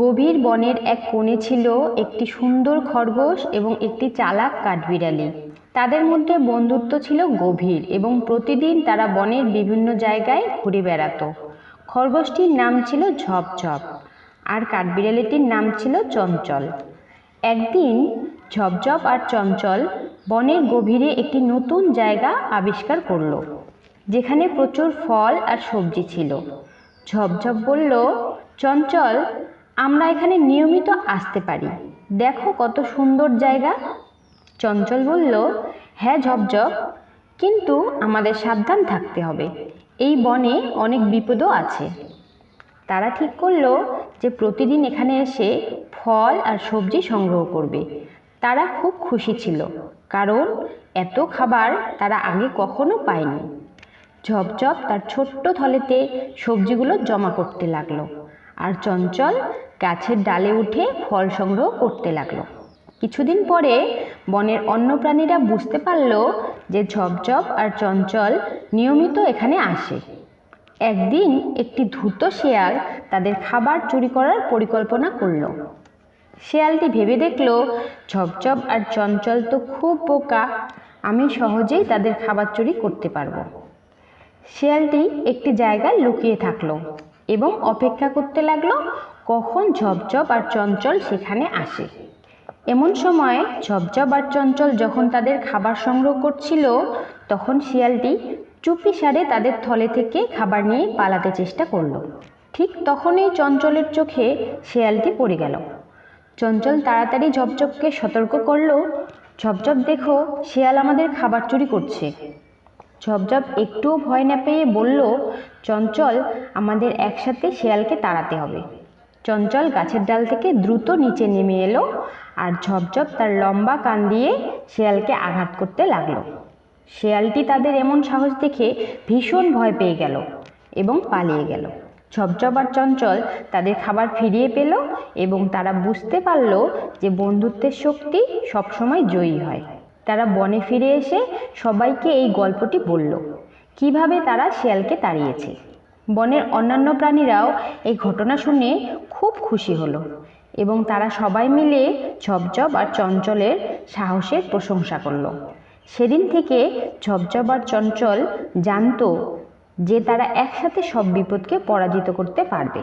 গভীর বনের এক কোণে ছিল একটি সুন্দর খরগোশ এবং একটি চালাক কাঠবিড়ালি। তাদের মধ্যে বন্ধুত্ব ছিল গভীর এবং প্রতিদিন তারা বনের বিভিন্ন জায়গায় ঘুরে বেড়াতো। খরগোশটির নাম ছিল ঝপঝপ আর কাঠবিড়ালিটির নাম ছিল চঞ্চল। একদিন ঝপঝপ আর চঞ্চল বনের গভীরে একটি নতুন জায়গা আবিষ্কার করল, যেখানে প্রচুর ফল আর সবজি ছিল। ঝপঝপ বলল, চঞ্চল আমরা এখানে নিয়মিত আসতে পারি। দেখো কত সুন্দর জায়গা। চঞ্চল বলল হ্যাঁ ঝপঝপ কিন্তু আমাদের সাবধান থাকতে হবে। এই বনে অনেক বিপদও আছে। তারা ঠিক করল যে প্রতিদিন এখানে এসে ফল আর সবজি সংগ্রহ করবে। তারা খুব খুশি ছিল, কারণ এত খাবার তারা আগে কখনো পায়নি। ঝপঝপ তার ছোট্ট থলেতে সবজিগুলো জমা করতে লাগল। আর চঞ্চল গাছের ডালে উঠে ফল সংগ্রহ করতে লাগল। কিছুদিন পরে বনের অন্য প্রাণীরা বুঝতে পারল যে ঝপঝপ আর চঞ্চল নিয়মিত এখানে আসে। একদিন একটি ধূর্ত শেয়াল তাদের খাবার চুরি করার পরিকল্পনা করল। শেয়ালটি ভেবে দেখল, ঝপঝপ আর চঞ্চল তো খুব বোকা, আমি সহজেই তাদের খাবার চুরি করতে পারব। শেয়ালটি একটি জায়গায় লুকিয়ে থাকল। এবং অপেক্ষা করতে লাগল, কখন ঝপঝপ আর চঞ্চল সেখানে আসে। এমন সময় ঝপঝপ আর চঞ্চল যখন তাদের খাবার সংগ্রহ করছিল, তখন শিয়ালটি চুপি সারে তাদের থলে থেকে খাবার নিয়ে পালাতে চেষ্টা করল। ঠিক তখনই চঞ্চলের চোখে শিয়ালটি পড়ে গেল। চঞ্চল তাড়াতাড়ি ঝপঝপকে সতর্ক করল, ঝপঝপ দেখো, শিয়াল আমাদের খাবার চুরি করছে। ঝপঝপ একটুও ভয় না পেয়ে বলল, চঞ্চল, আমাদের একসাথে শেয়ালকে তাড়াতে হবে। চঞ্চল গাছের ডাল থেকে দ্রুত নিচে নেমে এলো আর ঝপঝপ তার লম্বা কান দিয়ে শেয়ালকে আঘাত করতে লাগল। শেয়ালটি তাদের এমন সাহস দেখে ভীষণ ভয় পেয়ে গেল এবং পালিয়ে গেল। ঝপঝপ আর চঞ্চল তাদের খাবার ফিরিয়ে পেল এবং তারা বুঝতে পারল যে বন্ধুত্বের শক্তি সবসময় জয়ী হয়। তারা বনে ফিরে এসে সবাইকে এই গল্পটি বলল। কীভাবে তারা শিয়ালকে তাড়িয়েছে। বনের অন্যান্য প্রাণীরাও এই ঘটনা শুনে খুব খুশি হলো এবং তারা সবাই মিলে ঝপঝপ আর চঞ্চলের সাহসের প্রশংসা করল। সেদিন থেকে ঝপঝপ আর চঞ্চল জানতো যে তারা একসাথে সব বিপদকে পরাজিত করতে পারবে।